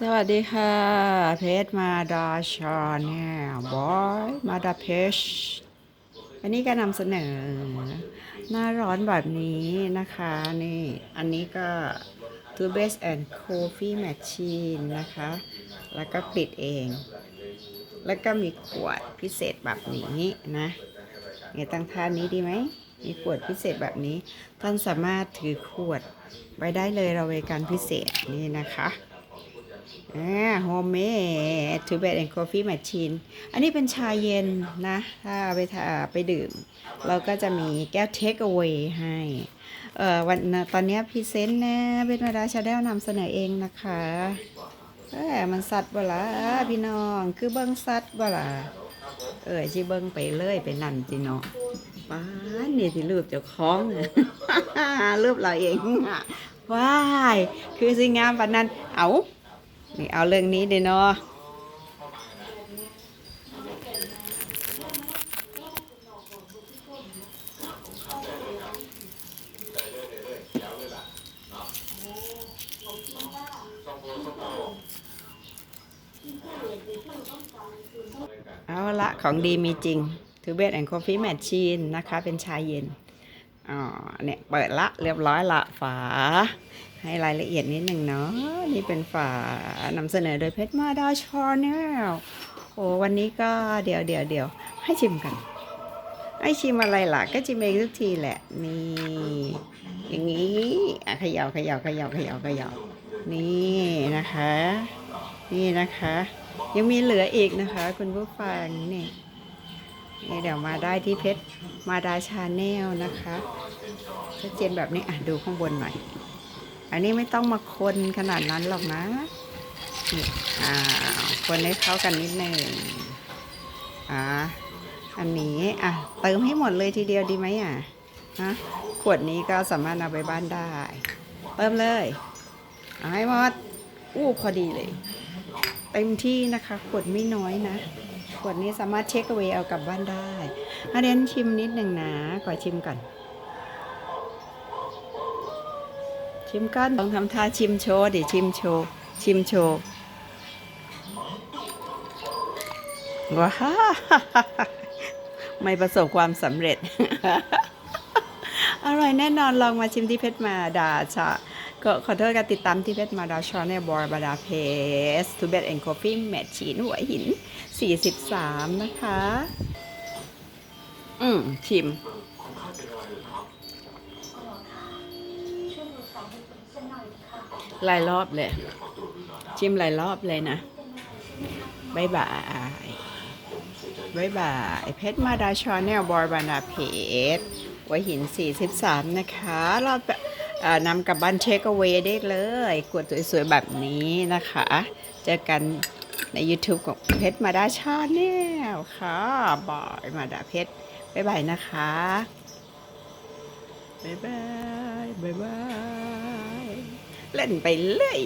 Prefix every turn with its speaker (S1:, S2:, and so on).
S1: สวัสดีค่ะ เพชรมาดาชาแนลบอยมาดาเพชอันนี้ก็นำเสนอ หน้าร้อนแบบนี้นะคะนี่ อันนี้ก็ Two Best and Coffee Machine นะคะ แล้วก็ปิดเอง แล้วก็มีขวดพิเศษแบบนี้นะเนี่ยตั้งท่านี้ดีไหมมีขวดพิเศษแบบนี้ ท่านสามารถถือขวดไปได้เลยเราบริการพิเศษนี่นะคะ อ่าโฮมเมดทูเบดแอนด์กาแฟแมชชีนอันนี้เป็นชาเย็นนะ ถ้าไปทาไปดื่ม เราก็จะมีแก้วเทคเอา a y ให้ เอ่อวันตอนนี้พรีเซนต์นะเป็นมาดาชาแนลนำเสนอเองนะคะเอ้ยมันสัตว์บ่ล่ะพี่น้อง คือเบิ้งสัตว์บ่ล่ะเอ้ยชิเบิ้งไปเลยไปนั่นจิเนาะป้านนี่ที่รูปเจ้าของรูปเราเองว้ายคือสิงามปานนั้นเอา นี่เอาเรื่องนี้เด้เนาะเอาละของดีมีจริงทูเบสแอนด์คอฟฟี่แมชชีนนะคะ เป็นชาเย็น อ๋อ เนี่ย เปิดละเรียบร้อยละฝา ให้รายละเอียดนิดหนึ่งเนาะนี่เป็นฝานำเสนอโดยเพชรมาดาชาแนลโอ้วันนี้ก็เดี๋ยวเดี๋ยวเดี๋ยวให้ชิมกันให้ชิมอะไรล่ะ ก็ชิมเองทุกทีแหละนี่อย่างนี้อะเขย่าเขย่าเขย่าเขย่าเขย่านี่นะคะ นี่นะคะ ยังมีเหลืออีกนะคะ คุณผู้ฟังนี่นี่เดี๋ยวมาได้ที่เพชรมาดาชาแนลนะคะชัดเจนแบบนี้อะดูข้างบนหน่อย อันนี้ไม่ต้องมาคนขนาดนั้นหรอกนะนี่อ่าคนให้เข้ากันนิดหนึ่งอ่าอันนี้อะเติมให้หมดเลยทีเดียวดีไหมอะฮะขวดนี้ก็สามารถเอาไปบ้านได้ เติมเลยเอาให้หมดอู้พอดีเลย เต็มที่นะคะขวดไม่น้อยนะขวดนี้สามารถเช็คเอาไว้เอากลับบ้านได้อาเดนชิมนิดหนึ่งนะขอชิมก่อน ชิมกันลองทำท่าชิมโชว์ดิชิมโชว์ชิมโชว์ว้าไม่ประสบความสำเร็จ อร่อยแน่นอนลองมาชิมที่เพชรมาดาชาก็ขอโทษการติดตามที่เพชรมาดาชาในบอร์บาดาเพสทูเบดแอนด์คอฟฟี่แมชชีนหัวหิน 43 นะคะ อืม ชิม หลายรอบเลย ชิมหลายรอบเลยนะบายบายบายบายเพชรมาดาชาแนลบอร์บานาเพชรหัวหิน 43 นะคะรอ่อนำกลับบ้านเช็คเอาไว้ได้เลยกดสวยๆ แบบนี้นะคะ เจอกันใน YouTube ของเพชรมาดาชาแนลค่ะบอยมาดาเพชรบายบายนะคะบายบายบายบาย เล่นไปเลย